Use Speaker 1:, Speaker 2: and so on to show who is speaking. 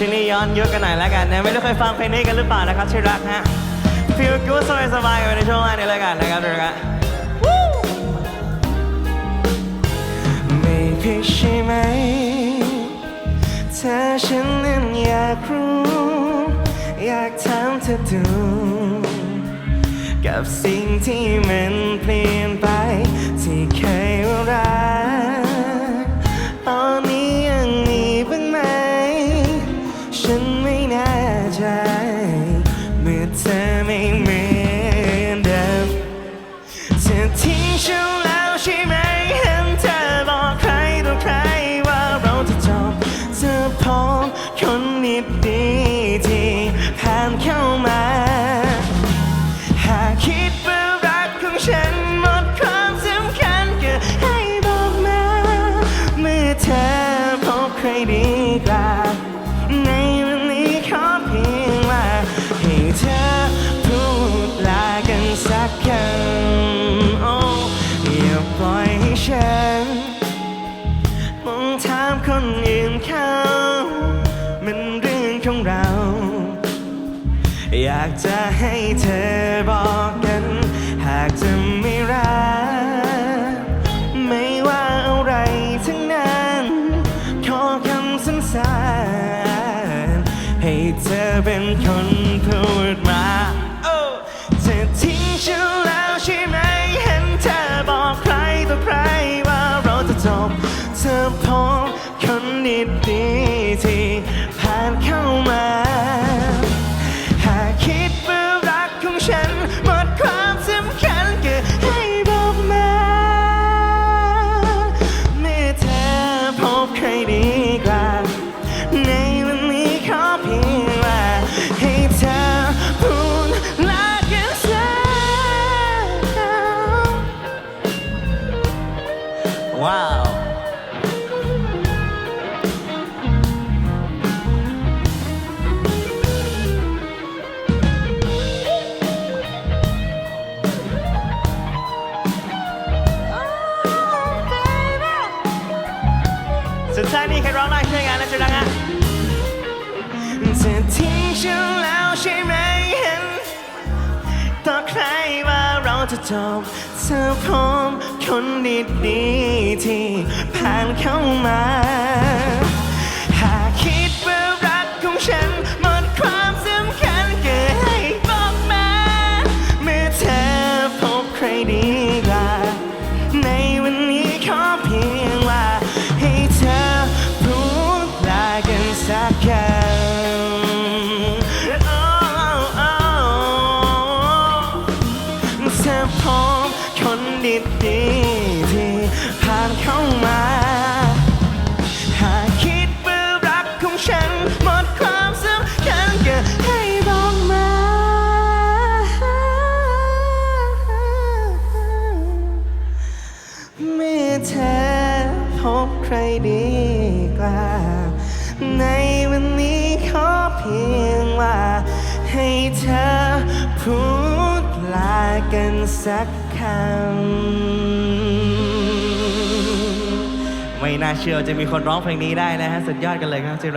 Speaker 1: ช่วงนี้ย้อนยุคกันหน่อยแล้วกันนะไม่รู้เคยฟังเพลงนี้กันหรือเปล่านะครับที่รักฮะ feel good สบายสบายๆกันในช่วงแรกนี้แล้วกันนะครับที่รักไม่ผิดใช่ไหมถ้าฉันนั้นอยากรู้ อยากถามเธอดูกับสิ่งที่มันเปลี่ยนไปที่เคยรัก เมื่อ คนอื่นเขามันเรื่องของเรา อยากจะให้เธอบอกกัน หากจะไม่รัก ไม่ว่าอะไรทั้งนั้น ขอคำสั้นๆให้เธอเป็นคน ค สุดท้ายมีใครร้องได้ช่วยงานนะจ๊ะดังอะเธอทิ้งฉันแล้วใช่ไหมเห็นต่อใครว่าเราจะจบเธอพบคนดีๆที่ผ่านเข้ามา คนดีที่ผ่านเข้ามา หากคิดว่ารักของฉันหมดความสำคัญก็ให้บอกมา เมื่อเธอพบใครดีกว่า ในวันนี้ขอเพียงว่า ให้เธอพูดลากันสักคำ ไม่น่าเชื่อจะมีคนร้องเพลงนี้ได้นะฮะ สุดยอดกันเลยครับจิร